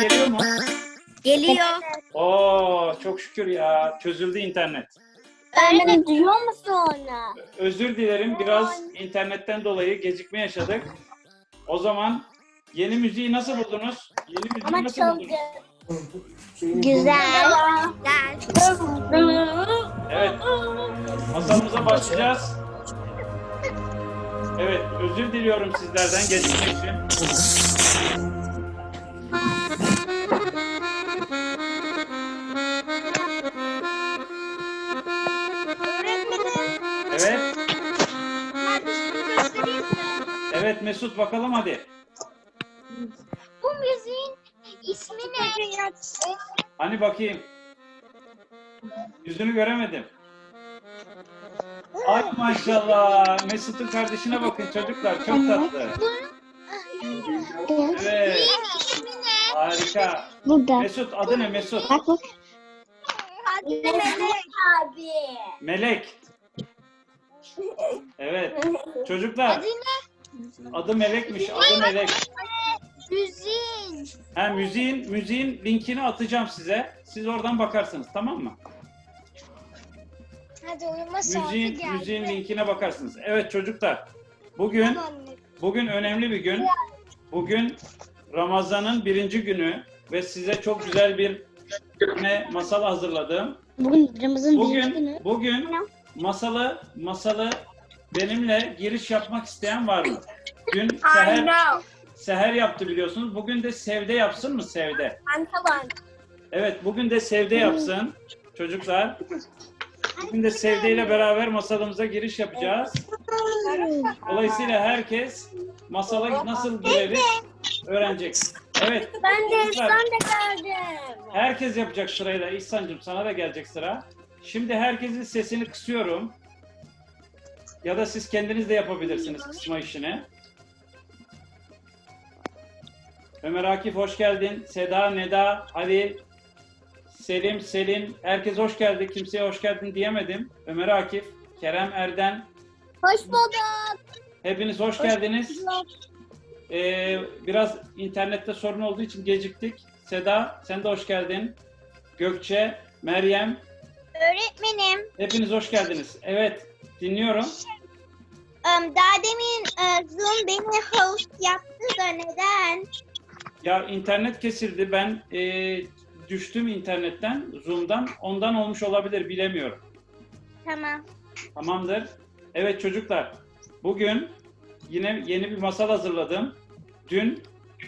Geliyor mu? Geliyor. Oo çok şükür ya. Çözüldü internet. Öğretmenim duyuyor musun onu? Özür dilerim. Biraz internetten dolayı gecikme yaşadık. O zaman yeni müziği nasıl buldunuz? Yeni müziği Ama nasıl çok buldunuz? güzel. Evet. Masalımıza başlayacağız. Evet, özür diliyorum sizlerden gecikme için. Evet, evet Mesut bakalım hadi. Bu müziğin ismi ne? Hani bakayım. Yüzünü göremedim. Ay maşallah. Mesut'un kardeşine bakın çocuklar. Çok tatlı. Evet. Harika. Burada. Mesut adı ne Mesut? Bak Melek abi. Melek. Evet. Çocuklar Adı ne? adı Melek'miş. Adı Melek. Müziğin. Ha müziğin müziğin linkini atacağım size. Siz oradan bakarsınız tamam mı? Hadi uyuma saati Müziğin geldi. müziğin linkine bakarsınız. Evet çocuklar. Bugün Tamam. bugün önemli bir gün. Bugün Ramazan'ın birinci günü ve size çok güzel bir ne masal hazırladım. Bugün Ramazan birinci Bugün günü. bugün masalı masalı benimle giriş yapmak isteyen var mı? Dün seher seher yaptı biliyorsunuz. Bugün de sevde yapsın mı sevde? Evet bugün de sevde yapsın çocuklar. Bugün de Sevde ile beraber masalımıza giriş yapacağız. Dolayısıyla herkes masala nasıl gireriz öğrenecek. Evet, Ben de. İhsan da gördüm. herkes yapacak sırayla. İhsan'cığım sana da gelecek sıra. Şimdi herkesin sesini kısıyorum. Ya da siz kendiniz de yapabilirsiniz kısma işini. Ömer Akif hoş geldin. Seda, Neda, Ali, Selim, Selin. Herkes hoş geldi. Kimseye hoş geldin diyemedim. Ömer Akif, Kerem Erden. Hoş bulduk. Hepiniz hoş geldiniz. Ee, biraz internette sorun olduğu için geciktik. Seda sen de hoş geldin. Gökçe, Meryem Öğretmenim, hepiniz hoş geldiniz. Evet dinliyorum. daha demin e, Zoom beni host yaptı da neden? Ya internet kesildi. Ben e, düştüm internetten, Zoom'dan. Ondan olmuş olabilir bilemiyorum. Tamam. Tamamdır. Evet çocuklar, bugün yine yeni bir masal hazırladım. Dün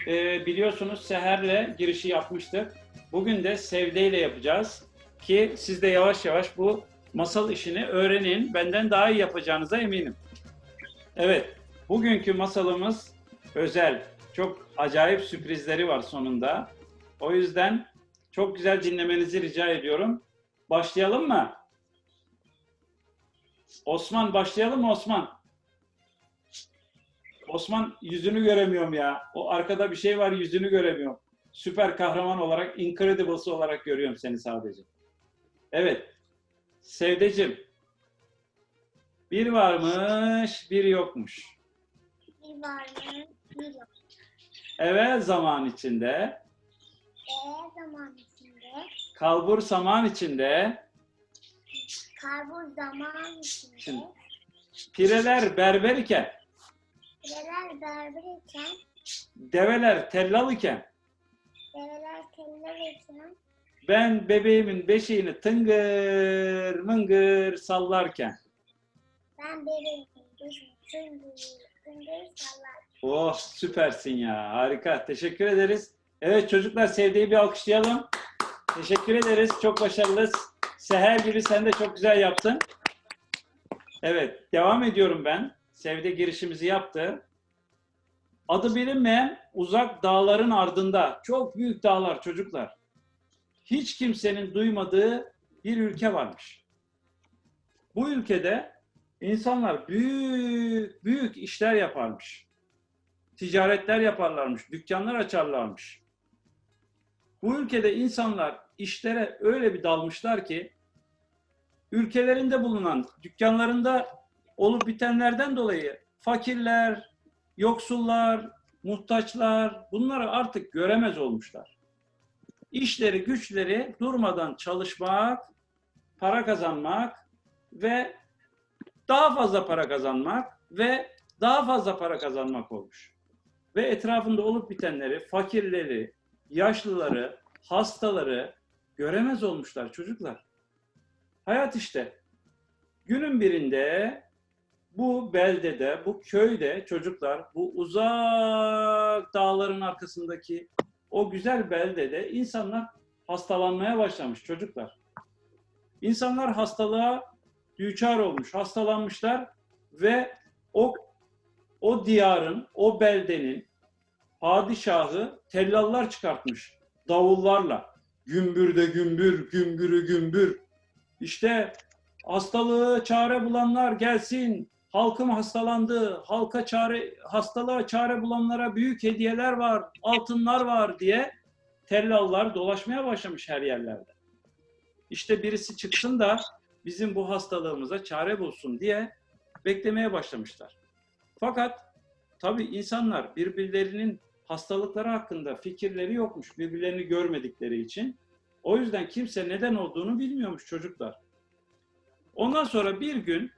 e, biliyorsunuz Seher'le girişi yapmıştık. Bugün de Sevde ile yapacağız. Ki siz de yavaş yavaş bu masal işini öğrenin. Benden daha iyi yapacağınıza eminim. Evet, bugünkü masalımız özel. Çok acayip sürprizleri var sonunda. O yüzden çok güzel dinlemenizi rica ediyorum. Başlayalım mı? Osman başlayalım mı Osman? Osman yüzünü göremiyorum ya. O arkada bir şey var yüzünü göremiyorum. Süper kahraman olarak, Incredibles olarak görüyorum seni sadece. Evet. Sevdecim. Bir varmış, bir yokmuş. Bir var mı? Bir yok. Evvel zaman içinde, E zaman içinde, kalbur saman içinde, karbon zaman içinde, Şimdi. pireler berber iken, develer berber iken, develer tellal iken, develer teller iken, ben bebeğimin beşiğini tıngır mıngır sallarken. ben bebeğim düşüm tıngır tıngır sallar. Oh süpersin ya harika teşekkür ederiz. Evet çocuklar Sevde'yi bir alkışlayalım. Teşekkür ederiz çok başarılı. Seher gibi sen de çok güzel yaptın. Evet devam ediyorum ben. Sevde girişimizi yaptı. Adı bilinmeyen uzak dağların ardında çok büyük dağlar çocuklar. Hiç kimsenin duymadığı bir ülke varmış. Bu ülkede insanlar büyük büyük işler yaparmış ticaretler yaparlarmış, dükkanlar açarlarmış. Bu ülkede insanlar işlere öyle bir dalmışlar ki ülkelerinde bulunan dükkanlarında olup bitenlerden dolayı fakirler, yoksullar, muhtaçlar bunları artık göremez olmuşlar. İşleri, güçleri durmadan çalışmak, para kazanmak ve daha fazla para kazanmak ve daha fazla para kazanmak olmuş. Ve etrafında olup bitenleri, fakirleri, yaşlıları, hastaları göremez olmuşlar çocuklar. Hayat işte. Günün birinde bu beldede, bu köyde çocuklar, bu uzak dağların arkasındaki o güzel beldede insanlar hastalanmaya başlamış çocuklar. İnsanlar hastalığa düçar olmuş, hastalanmışlar ve o o diyarın, o beldenin padişahı tellallar çıkartmış davullarla. Gümbür de gümbür, gümbürü gümbür. İşte hastalığı çare bulanlar gelsin. Halkım hastalandı. Halka çare, hastalığa çare bulanlara büyük hediyeler var, altınlar var diye tellallar dolaşmaya başlamış her yerlerde. İşte birisi çıksın da bizim bu hastalığımıza çare bulsun diye beklemeye başlamışlar. Fakat tabii insanlar birbirlerinin hastalıkları hakkında fikirleri yokmuş birbirlerini görmedikleri için. O yüzden kimse neden olduğunu bilmiyormuş çocuklar. Ondan sonra bir gün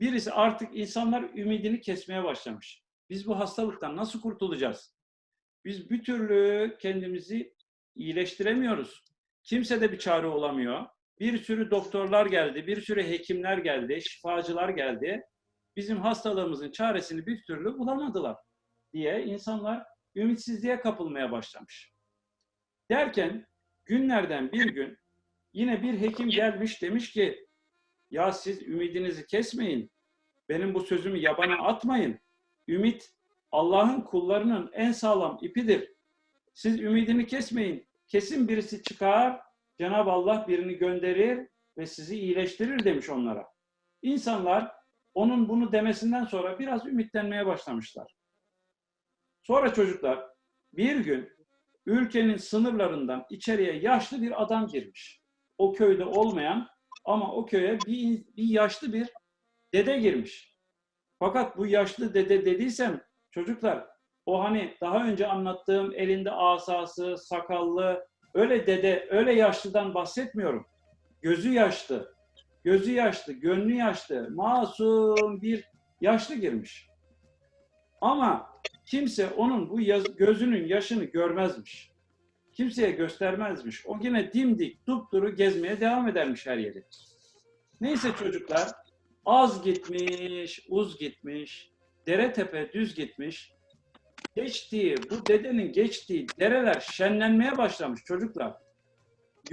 birisi artık insanlar ümidini kesmeye başlamış. Biz bu hastalıktan nasıl kurtulacağız? Biz bir türlü kendimizi iyileştiremiyoruz. Kimse de bir çare olamıyor. Bir sürü doktorlar geldi, bir sürü hekimler geldi, şifacılar geldi. Bizim hastalığımızın çaresini bir türlü bulamadılar diye insanlar ümitsizliğe kapılmaya başlamış. Derken günlerden bir gün yine bir hekim gelmiş demiş ki ya siz ümidinizi kesmeyin. Benim bu sözümü yabana atmayın. Ümit Allah'ın kullarının en sağlam ipidir. Siz ümidini kesmeyin. Kesin birisi çıkar, Cenab-ı Allah birini gönderir ve sizi iyileştirir demiş onlara. İnsanlar onun bunu demesinden sonra biraz ümitlenmeye başlamışlar. Sonra çocuklar bir gün ülkenin sınırlarından içeriye yaşlı bir adam girmiş. O köyde olmayan ama o köye bir, bir yaşlı bir dede girmiş. Fakat bu yaşlı dede dediysem çocuklar o hani daha önce anlattığım elinde asası, sakallı öyle dede, öyle yaşlıdan bahsetmiyorum. Gözü yaşlı, gözü yaşlı, gönlü yaşlı, masum bir yaşlı girmiş. Ama kimse onun bu yaz- gözünün yaşını görmezmiş. Kimseye göstermezmiş. O yine dimdik, dupduru gezmeye devam edermiş her yeri. Neyse çocuklar, az gitmiş, uz gitmiş, dere tepe düz gitmiş. Geçtiği, bu dedenin geçtiği dereler şenlenmeye başlamış çocuklar.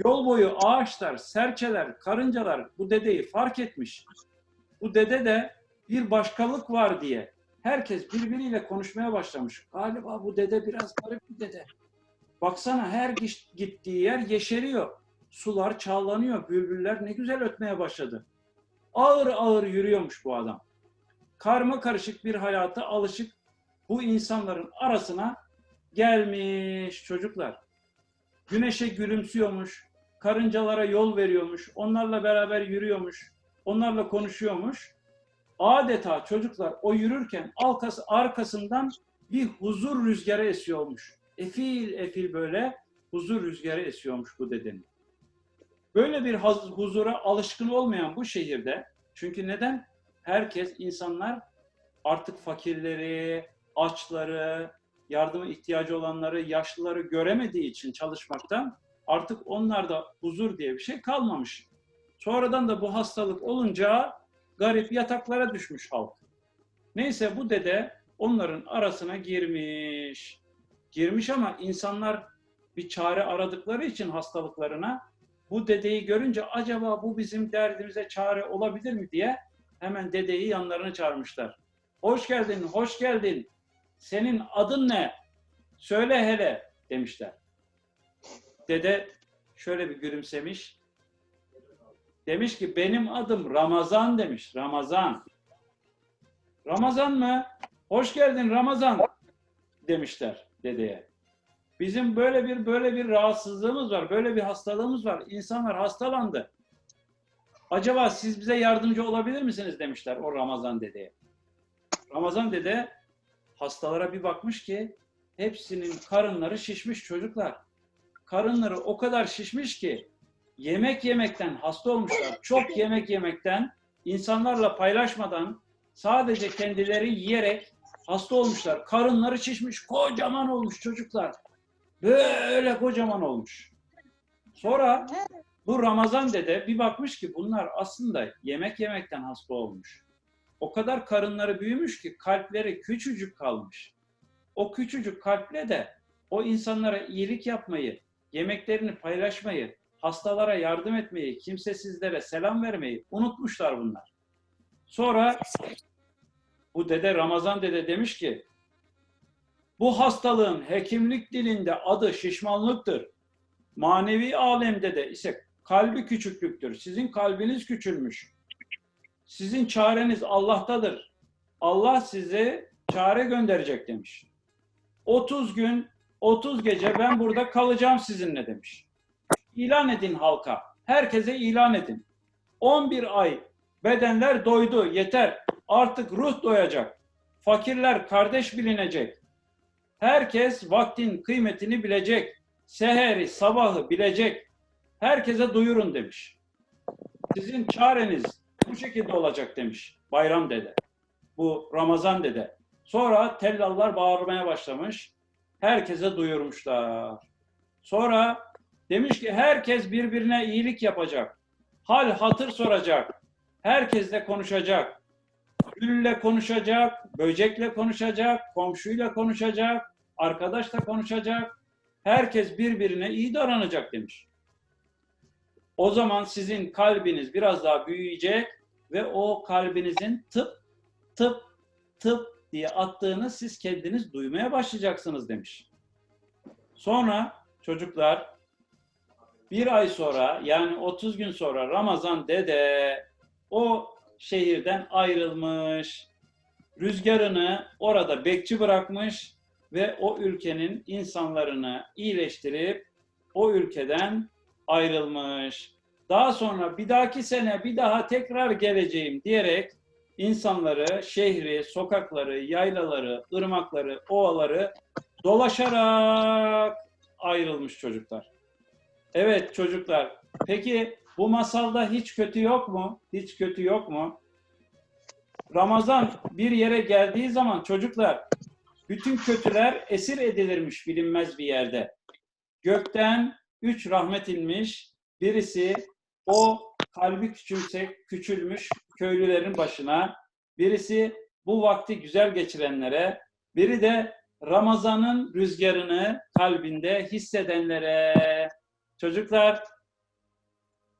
Yol boyu ağaçlar, serçeler, karıncalar bu dedeyi fark etmiş. Bu dede de bir başkalık var diye herkes birbiriyle konuşmaya başlamış. Galiba bu dede biraz garip bir dede. Baksana her gittiği yer yeşeriyor. Sular çağlanıyor, bülbüller ne güzel ötmeye başladı. Ağır ağır yürüyormuş bu adam. Karma karışık bir hayata alışık bu insanların arasına gelmiş çocuklar. Güneşe gülümsüyormuş, karıncalara yol veriyormuş, onlarla beraber yürüyormuş, onlarla konuşuyormuş. Adeta çocuklar o yürürken arkası, arkasından bir huzur rüzgarı esiyormuş. Efil efil böyle huzur rüzgarı esiyormuş bu dedenin. Böyle bir huzura alışkın olmayan bu şehirde, çünkü neden? Herkes, insanlar artık fakirleri, açları, yardıma ihtiyacı olanları, yaşlıları göremediği için çalışmaktan artık onlarda huzur diye bir şey kalmamış. Sonradan da bu hastalık olunca garip yataklara düşmüş halk. Neyse bu dede onların arasına girmiş. Girmiş ama insanlar bir çare aradıkları için hastalıklarına bu dedeyi görünce acaba bu bizim derdimize çare olabilir mi diye hemen dedeyi yanlarına çağırmışlar. Hoş geldin, hoş geldin. Senin adın ne? Söyle hele demişler. Dede şöyle bir gülümsemiş. Demiş ki benim adım Ramazan demiş. Ramazan. Ramazan mı? Hoş geldin Ramazan demişler dedeye. Bizim böyle bir böyle bir rahatsızlığımız var, böyle bir hastalığımız var. İnsanlar hastalandı. Acaba siz bize yardımcı olabilir misiniz demişler o Ramazan dedeye. Ramazan dede hastalara bir bakmış ki hepsinin karınları şişmiş çocuklar. Karınları o kadar şişmiş ki yemek yemekten hasta olmuşlar. Çok yemek yemekten, insanlarla paylaşmadan sadece kendileri yiyerek hasta olmuşlar. Karınları şişmiş, kocaman olmuş çocuklar. Böyle kocaman olmuş. Sonra bu Ramazan dede bir bakmış ki bunlar aslında yemek yemekten hasta olmuş. O kadar karınları büyümüş ki kalpleri küçücük kalmış. O küçücük kalple de o insanlara iyilik yapmayı, yemeklerini paylaşmayı, hastalara yardım etmeyi, kimsesizlere selam vermeyi unutmuşlar bunlar. Sonra bu dede Ramazan dede demiş ki bu hastalığın hekimlik dilinde adı şişmanlıktır. Manevi alemde de ise kalbi küçüklüktür. Sizin kalbiniz küçülmüş. Sizin çareniz Allah'tadır. Allah size çare gönderecek demiş. 30 gün, 30 gece ben burada kalacağım sizinle demiş. İlan edin halka. Herkese ilan edin. 11 ay bedenler doydu, yeter. Artık ruh doyacak. Fakirler kardeş bilinecek. Herkes vaktin kıymetini bilecek. Seheri, sabahı bilecek. Herkese duyurun demiş. Sizin çareniz bu şekilde olacak demiş Bayram dede. Bu Ramazan dede. Sonra tellallar bağırmaya başlamış. Herkese duyurmuşlar. Sonra demiş ki herkes birbirine iyilik yapacak. Hal hatır soracak. Herkesle konuşacak. Gülle konuşacak, böcekle konuşacak, komşuyla konuşacak, arkadaşla konuşacak. Herkes birbirine iyi davranacak demiş. O zaman sizin kalbiniz biraz daha büyüyecek ve o kalbinizin tıp tıp tıp diye attığını siz kendiniz duymaya başlayacaksınız demiş. Sonra çocuklar bir ay sonra yani 30 gün sonra Ramazan dede o şehirden ayrılmış. Rüzgarını orada bekçi bırakmış ve o ülkenin insanlarını iyileştirip o ülkeden ayrılmış. Daha sonra bir dahaki sene bir daha tekrar geleceğim diyerek insanları, şehri, sokakları, yaylaları, ırmakları, ovaları dolaşarak ayrılmış çocuklar. Evet çocuklar. Peki bu masalda hiç kötü yok mu? Hiç kötü yok mu? Ramazan bir yere geldiği zaman çocuklar bütün kötüler esir edilirmiş bilinmez bir yerde. Gökten üç rahmet inmiş. Birisi o kalbi küçülse, küçülmüş köylülerin başına. Birisi bu vakti güzel geçirenlere. Biri de Ramazan'ın rüzgarını kalbinde hissedenlere. Çocuklar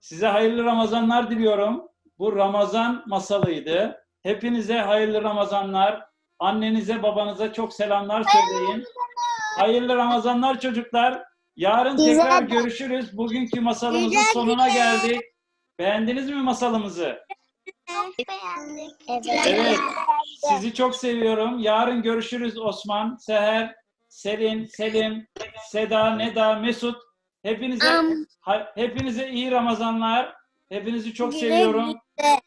size hayırlı Ramazanlar diliyorum. Bu Ramazan masalıydı. Hepinize hayırlı Ramazanlar. Annenize, babanıza çok selamlar söyleyin. Hayırlı Ramazanlar çocuklar. Yarın Güzel. tekrar görüşürüz. Bugünkü masalımızın Güzel, sonuna geldik. Beğendiniz mi masalımızı? Çok beğendik. Evet. Sizi çok seviyorum. Yarın görüşürüz Osman, Seher, Selin, Selim, Seda, Neda, Mesut. Hepinize ha- hepinize iyi Ramazanlar. Hepinizi çok seviyorum.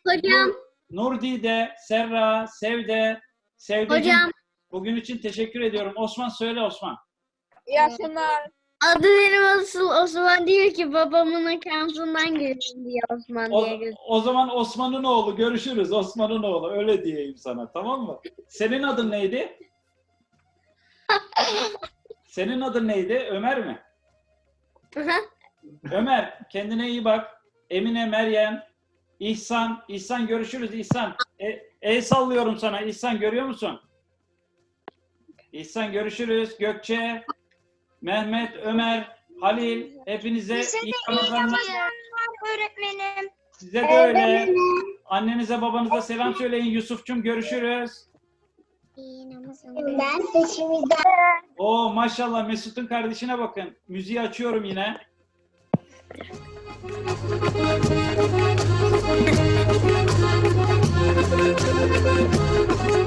Hocam, Nur Dide, Serra, Sevde, Sevde hocam bugün için teşekkür ediyorum. Osman söyle Osman. İyi akşamlar. adı benim asıl Osman değil ki babamın akansından girdim diye Osman O, diye gözüküyor. o zaman Osman'ın oğlu görüşürüz. Osman'ın oğlu öyle diyeyim sana tamam mı? Senin adın neydi? Senin adın neydi? Ömer mi? Ömer kendine iyi bak. Emine, Meryem, İhsan. İhsan görüşürüz İhsan. E, el sallıyorum sana. İhsan görüyor musun? İhsan görüşürüz. Gökçe, Mehmet, Ömer, Halil hepinize iyi Ramazanlar. öğretmenim. Size de öyle. Annenize babanıza selam söyleyin. Yusuf'cum görüşürüz. Ben de şimdi Oo maşallah Mesut'un kardeşine bakın. Müziği açıyorum yine.